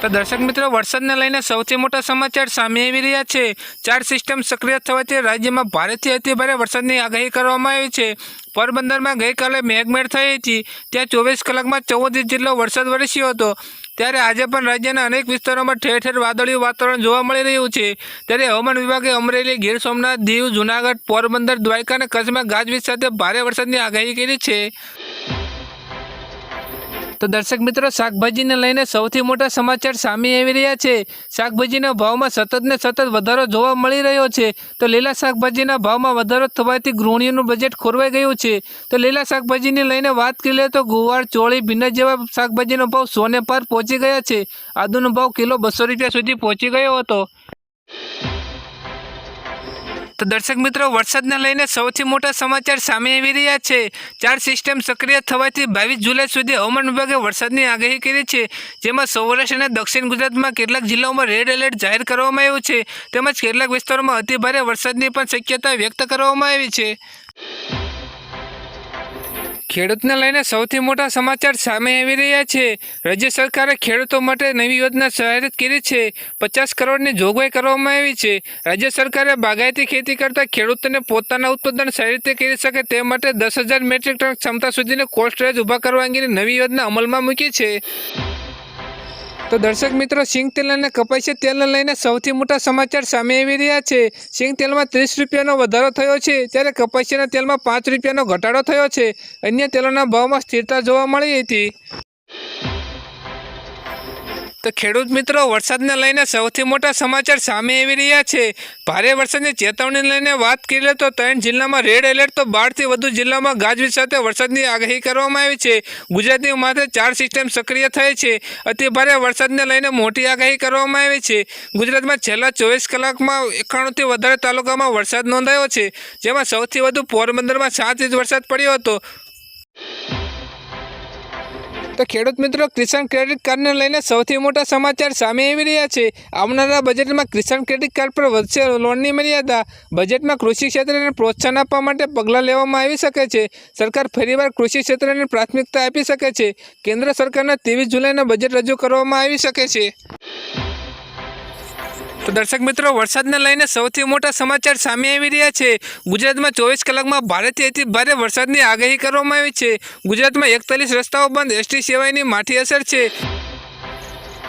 તો દર્શક મિત્રો, વરસાદને લઈને સૌથી મોટા સમાચાર સામે આવી રહ્યા છે. ચાર સિસ્ટમ સક્રિય થવાથી રાજ્યમાં ભારેથી અતિભારે વરસાદની આગાહી કરવામાં આવી છે. પોરબંદરમાં ગઈકાલે મેઘમેળ થઈ હતી. ત્યાં ચોવીસ કલાકમાં ચૌદ ઇંચ જેટલો વરસાદ વરસ્યો હતો. ત્યારે આજે પણ રાજ્યના અનેક વિસ્તારોમાં ઠેર ઠેર વાદળિયું વાતાવરણ જોવા મળી રહ્યું છે. ત્યારે હવામાન વિભાગે અમરેલી, ગીર સોમનાથ, દીવ, જુનાગઢ, પોરબંદર, દ્વારકા અને કચ્છમાં ગાજવીજ સાથે ભારે વરસાદની આગાહી કરી છે. તો દર્શક મિત્રો, શાકભાજીને લઈને સૌથી મોટા સમાચાર સામે આવી રહ્યા છે. શાકભાજીના ભાવમાં સતત ને સતત વધારો જોવા મળી રહ્યો છે. તો લીલા શાકભાજીના ભાવમાં વધારો થવાથી ગૃહિણીઓનું બજેટ ખોરવાઈ ગયું છે. તો લીલા શાકભાજીને લઈને વાત કરીએ તો ગુવાર, ચોળી, ભીંડા જેવા શાકભાજીનો ભાવ સોને પાર પહોંચી ગયા છે. આદુનો ભાવ કિલો બસો રૂપિયા સુધી પહોંચી ગયો હતો. તો દર્શક મિત્રો, વરસાદને લઈને સૌથી મોટા સમાચાર સામે આવી રહ્યા છે. ચાર સિસ્ટમ સક્રિય થવાથી બાવીસ જુલાઈ સુધી હવામાન વિભાગે વરસાદની આગાહી કરી છે. જેમાં સૌરાષ્ટ્ર અને દક્ષિણ ગુજરાતમાં કેટલાક જિલ્લાઓમાં રેડ એલર્ટ જાહેર કરવામાં આવ્યું છે. તેમજ કેટલાક વિસ્તારોમાં અતિભારે વરસાદની પણ શક્યતા વ્યક્ત કરવામાં આવી છે. ખેડૂતને લઈને સૌથી મોટા સમાચાર સામે આવી રહ્યા છે. રાજ્ય સરકારે ખેડૂતો માટે નવી યોજના જાહેરાત કરી છે. પચાસ કરોડની જોગવાઈ કરવામાં આવી છે. રાજ્ય સરકારે બાગાયતી ખેતી કરતા ખેડૂતોને પોતાના ઉત્પાદન સારી રીતે કરી શકે તે માટે દસ હજાર મેટ્રિક ટન ક્ષમતા સુધીની કોલ્ડ સ્ટોરેજ ઊભા કરવા અંગેની નવી યોજના અમલમાં મૂકી છે. તો દર્શક મિત્રો, સિંગ તેલ અને કપાસી તેલને લઈને સૌથી મોટા સમાચાર સામે આવી રહ્યા છે. સિંગ તેલમાં ત્રીસ રૂપિયાનો વધારો થયો છે. ત્યારે કપાસીના તેલમાં પાંચ રૂપિયાનો ઘટાડો થયો છે. અન્ય તેલોના ભાવમાં સ્થિરતા જોવા મળી હતી. તો ખેડૂત મિત્રો, વરસાદને લઈને સૌથી મોટા સમાચાર સામે આવી રહ્યા છે. ભારે વરસાદની ચેતવણી લઈને વાત કરીએ તો ત્રણ જિલ્લામાં રેડ એલર્ટ તો બારથી વધુ જિલ્લામાં ગાજવીજ સાથે વરસાદની આગાહી કરવામાં આવી છે. ગુજરાતની માથે ચાર સિસ્ટમ સક્રિય થઈ છે. અતિ ભારે વરસાદને લઈને મોટી આગાહી કરવામાં આવી છે. ગુજરાતમાં છેલ્લા ચોવીસ કલાકમાં એકાણુંથી વધારે તાલુકામાં વરસાદ નોંધાયો છે. જેમાં સૌથી વધુ પોરબંદરમાં સાત ઇંચ વરસાદ પડ્યો હતો. તો ખેડૂત મિત્રો કિસાન ક્રેડિટ કાર્ડને લઈને સૌથી મોટા સમાચાર સામે આવી રહ્યા છે. આવનારા બજેટમાં કિસાન ક્રેડિટ કાર્ડ પર વધશે લોનની મર્યાદા, બજેટમાં કૃષિ ક્ષેત્રને પ્રોત્સાહન આપવા માટે પગલાં લેવામાં આવી શકે છે. સરકાર ફરીવાર કૃષિ ક્ષેત્રને પ્રાથમિકતા આપી શકે છે. કેન્દ્ર સરકારના ત્રેવીસ જુલાઈના બજેટ રજૂ કરવામાં આવી શકે છે. તો દર્શક મિત્રો, વરસાદને લઈને સૌથી મોટા સમાચાર સામે આવી રહ્યા છે. ગુજરાતમાં ચોવીસ કલાકમાં ભારેથી અતિ ભારે વરસાદની આગાહી કરવામાં આવી છે. ગુજરાતમાં એકતાલીસ રસ્તાઓ બંધ, એસટી સેવાયની માઠી અસર છે.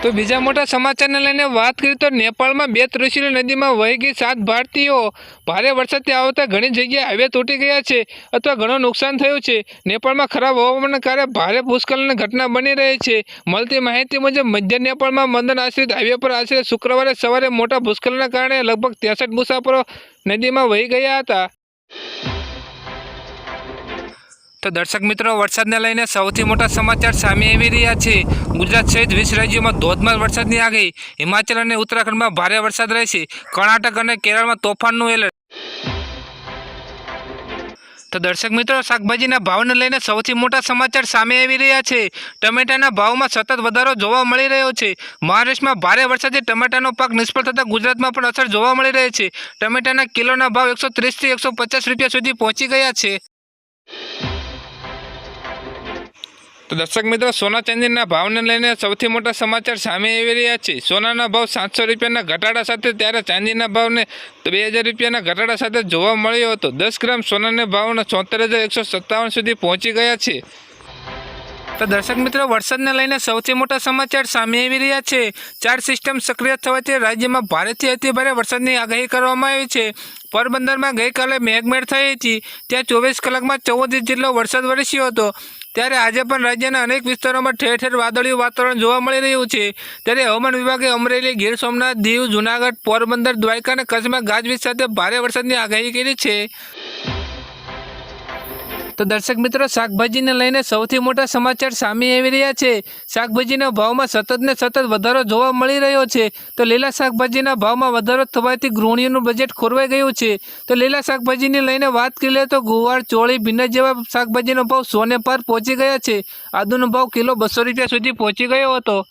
તો બીજા મોટા સમાચારને લઈને વાત કરીએ તો નેપાળમાં બે ત્રિશુલી નદીમાં વહી ગઈ સાત ભારતીયો. ભારે વરસાદથી આવતા ઘણી જગ્યાએ હાઈવે તૂટી ગયા છે અથવા ઘણું નુકસાન થયું છે. નેપાળમાં ખરાબ હવામાનને કારણે ભારે ભૂસ્ખલનની ઘટના બની રહી છે. મળતી માહિતી મુજબ, મધ્ય નેપાળમાં મંદન આશ્રિત હાઈવે પર આશરે શુક્રવારે સવારે મોટા ભૂસ્ખલનના કારણે લગભગ ત્રેસઠ મુસાફરો નદીમાં વહી ગયા હતા. તો દર્શક મિત્રો, વરસાદને લઈને સૌથી મોટા સમાચાર સામે આવી રહ્યા છે. ગુજરાત સહિત વીસ રાજ્યોમાં ધોધમાર વરસાદની આગાહી. હિમાચલ અને ઉત્તરાખંડમાં ભારે વરસાદ રહેશે. કર્ણાટક અને કેરળમાં તોફાનનું એલર્ટ. તો દર્શક મિત્રો, શાકભાજીના ભાવને લઈને સૌથી મોટા સમાચાર સામે આવી રહ્યા છે. ટમેટાના ભાવમાં સતત વધારો જોવા મળી રહ્યો છે. મહારાષ્ટ્રમાં ભારે વરસાદથી ટમેટાનો પાક નિષ્ફળ થતાં ગુજરાતમાં પણ અસર જોવા મળી રહી છે. ટમેટાના કિલોના ભાવ એકસો ત્રીસથી એકસો પચાસ રૂપિયા સુધી પહોંચી ગયા છે. તો દર્શક મિત્રો, સોના ચાંદીના ભાવને લઈને સૌથી મોટા સમાચાર સામે આવી રહ્યા છે. સોનાના ભાવ સાતસો રૂપિયાના ઘટાડા સાથે ત્યારે ચાંદીના ભાવને બે હજાર રૂપિયાના ઘટાડા સાથે જોવા મળ્યો હતો. દસ ગ્રામ સોનાના ભાવના ચોતેર હજાર એકસો સત્તાવન સુધી પહોંચી ગયા છે. તો દર્શક મિત્રો, વરસાદને લઈને સૌથી મોટા સમાચાર સામે આવી રહ્યા છે. ચાર સિસ્ટમ સક્રિય થવાથી રાજ્યમાં ભારેથી અતિભારે વરસાદની આગાહી કરવામાં આવી છે. પોરબંદરમાં ગઈકાલે મેઘમેળ થઈ હતી. ત્યાં ચોવીસ કલાકમાં ચૌદ ઇંચ જેટલો વરસાદ વરસ્યો હતો. ત્યારે આજે પણ રાજ્યના અનેક વિસ્તારોમાં ઠેર ઠેર વાદળિયું વાતાવરણ જોવા મળી રહ્યું છે. ત્યારે હવામાન વિભાગે અમરેલી, ગીર સોમનાથ, દીવ, જુનાગઢ, પોરબંદર, દ્વારકા અને કચ્છમાં ગાજવીજ સાથે ભારે વરસાદની આગાહી કરી છે. તો દર્શક મિત્રો, શાકભાજીને લઈને સૌથી મોટા સમાચાર સામે આવી રહ્યા છે. શાકભાજીના ભાવમાં સતત ને સતત વધારો જોવા મળી રહ્યો છે. તો લીલા શાકભાજીના ભાવમાં વધારો થવાથી ગૃહિણીઓનું બજેટ ખોરવાઈ ગયું છે. તો લીલા શાકભાજીને લઈને વાત કરીએ તો ગુવાર, ચોળી, ભીંડા જેવા શાકભાજીનો ભાવ સોને પર પહોંચી ગયા છે. આદુનો ભાવ કિલો બસો રૂપિયા સુધી પહોંચી ગયો હતો.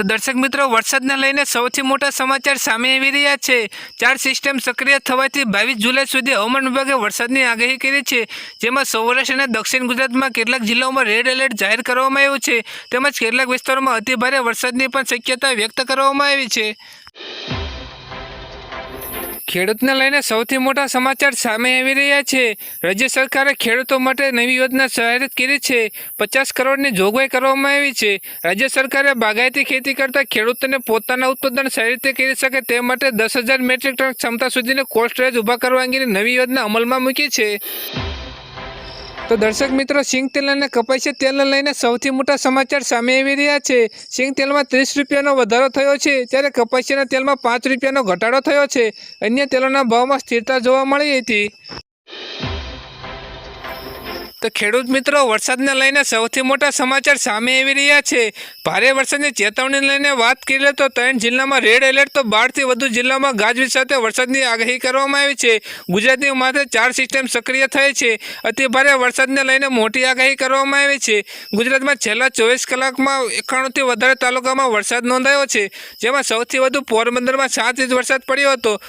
તો દર્શક મિત્રો, વરસાદને લઈને સૌથી મોટા સમાચાર સામે આવી રહ્યા છે. ચાર સિસ્ટમ સક્રિય થવાથી બાવીસ જુલાઈ સુધી હવામાન વિભાગે વરસાદની આગાહી કરી છે. જેમાં સૌરાષ્ટ્ર અને દક્ષિણ ગુજરાતમાં કેટલાક જિલ્લાઓમાં રેડ એલર્ટ જાહેર કરવામાં આવ્યું છે. તેમજ કેટલાક વિસ્તારોમાં અતિભારે વરસાદની પણ શક્યતા વ્યક્ત કરવામાં આવી છે. ખેડૂતને લઈને સૌથી મોટા સમાચાર સામે આવી રહ્યા છે. રાજ્ય સરકારે ખેડૂતો માટે નવી યોજના જાહેરાત કરી છે. પચાસ કરોડની જોગવાઈ કરવામાં આવી છે. રાજ્ય સરકારે બાગાયતી ખેતી કરતા ખેડૂતોને પોતાના ઉત્પાદન સારી રીતે કરી શકે તે માટે દસ હજાર મેટ્રિક ટન ક્ષમતા સુધીની કોલ્ડ સ્ટોરેજ ઊભા કરવા અંગેની નવી યોજના અમલમાં મૂકી છે. તો દર્શક મિત્રો, સિંગ તેલ અને કપાસિયા તેલને લઈને સૌથી મોટા સમાચાર સામે આવી રહ્યા છે. સિંગ તેલમાં ત્રીસ રૂપિયાનો વધારો થયો છે. ત્યારે કપાસિયાના તેલમાં પાંચ રૂપિયાનો ઘટાડો થયો છે. અન્ય તેલોના ભાવમાં સ્થિરતા જોવા મળી હતી. તો ખેડૂત મિત્રો, વરસાદને લઈને સૌથી મોટા સમાચાર સામે આવી રહ્યા છે. ભારે વરસાદની ચેતવણી લઈને વાત કરીએ તો ત્રણ જિલ્લામાં રેડ એલર્ટ તો બારથી વધુ જિલ્લામાં ગાજવીજ સાથે વરસાદની આગાહી કરવામાં આવી છે. ગુજરાતની માથે ચાર સિસ્ટમ સક્રિય થઈ છે. અતિ ભારે વરસાદને લઈને મોટી આગાહી કરવામાં આવી છે. ગુજરાતમાં છેલ્લા ચોવીસ કલાકમાં એકાણુંથી વધારે તાલુકામાં વરસાદ નોંધાયો છે. જેમાં સૌથી વધુ પોરબંદરમાં સાત ઇંચ વરસાદ પડ્યો હતો.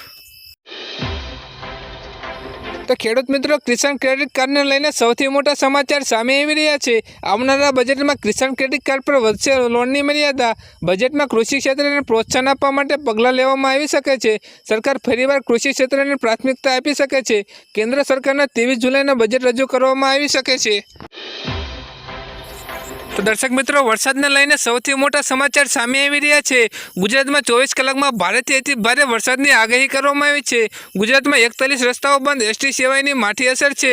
તો ખેડૂત મિત્રો, કિસાન ક્રેડિટ કાર્ડને લઈને સૌથી મોટા સમાચાર સામે આવી રહ્યા છે. આવનારા બજેટમાં કિસાન ક્રેડિટ કાર્ડ પર વધશે લોનની મર્યાદા. બજેટમાં કૃષિ ક્ષેત્રને પ્રોત્સાહન આપવા માટે પગલાં લેવામાં આવી શકે છે. સરકાર ફરીવાર કૃષિ ક્ષેત્રને પ્રાથમિકતા આપી શકે છે. કેન્દ્ર સરકારના ત્રેવીસ જુલાઈના બજેટ રજૂ કરવામાં આવી શકે છે. તો દર્શક મિત્રો, વરસાદને લઈને સૌથી મોટા સમાચાર સામે આવી રહ્યા છે. ગુજરાતમાં ચોવીસ કલાકમાં ભારેથી અતિ ભારે વરસાદની આગાહી કરવામાં આવી છે. ગુજરાતમાં એકતાલીસ રસ્તાઓ બંધ, એસટી સેવાયની માઠી અસર છે.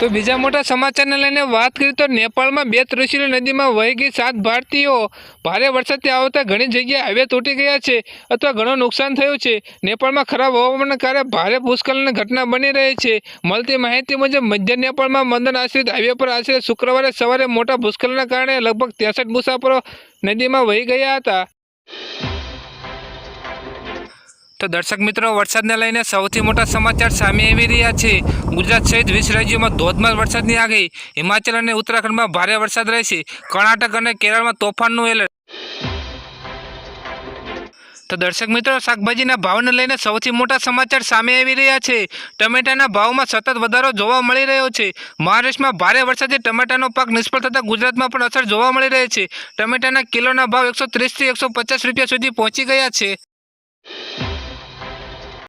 તો બીજા મોટા સમાચારને લઈને વાત કરીએ તો નેપાળમાં બે ત્રિશુલી નદીમાં વહી ગઈ સાત ભારતીયો. ભારે વરસાદથી આવતા ઘણી જગ્યાએ હાઈવે તૂટી ગયા છે અથવા ઘણું નુકસાન થયું છે. નેપાળમાં ખરાબ હવામાનને કારણે ભારે ભૂસ્ખલનની ઘટના બની રહી છે. મળતી માહિતી મુજબ, મધ્ય નેપાળમાં મંદન આશ્રિત હાઈવે પર આશરે શુક્રવારે સવારે મોટા ભૂસ્ખલનના કારણે લગભગ ત્રેસઠ મુસાફરો નદીમાં વહી ગયા હતા. તો દર્શક મિત્રો, વરસાદને લઈને સૌથી મોટા સમાચાર સામે આવી રહ્યા છે. ગુજરાત સહિત વીસ રાજ્યોમાં ધોધમાર વરસાદની આગાહી. હિમાચલ અને ઉત્તરાખંડમાં ભારે વરસાદ રહેશે. કર્ણાટક અને કેરળમાં તોફાનનું એલર્ટ. તો દર્શક મિત્રો, શાકભાજીના ભાવને લઈને સૌથી મોટા સમાચાર સામે આવી રહ્યા છે. ટમેટાના ભાવમાં સતત વધારો જોવા મળી રહ્યો છે. મહારાષ્ટ્રમાં ભારે વરસાદથી ટમેટાનો પાક નિષ્ફળ થતાં ગુજરાતમાં પણ અસર જોવા મળી રહી છે. ટમેટાના કિલોના ભાવ એકસો ત્રીસથી એકસો પચાસ રૂપિયા સુધી પહોંચી ગયા છે.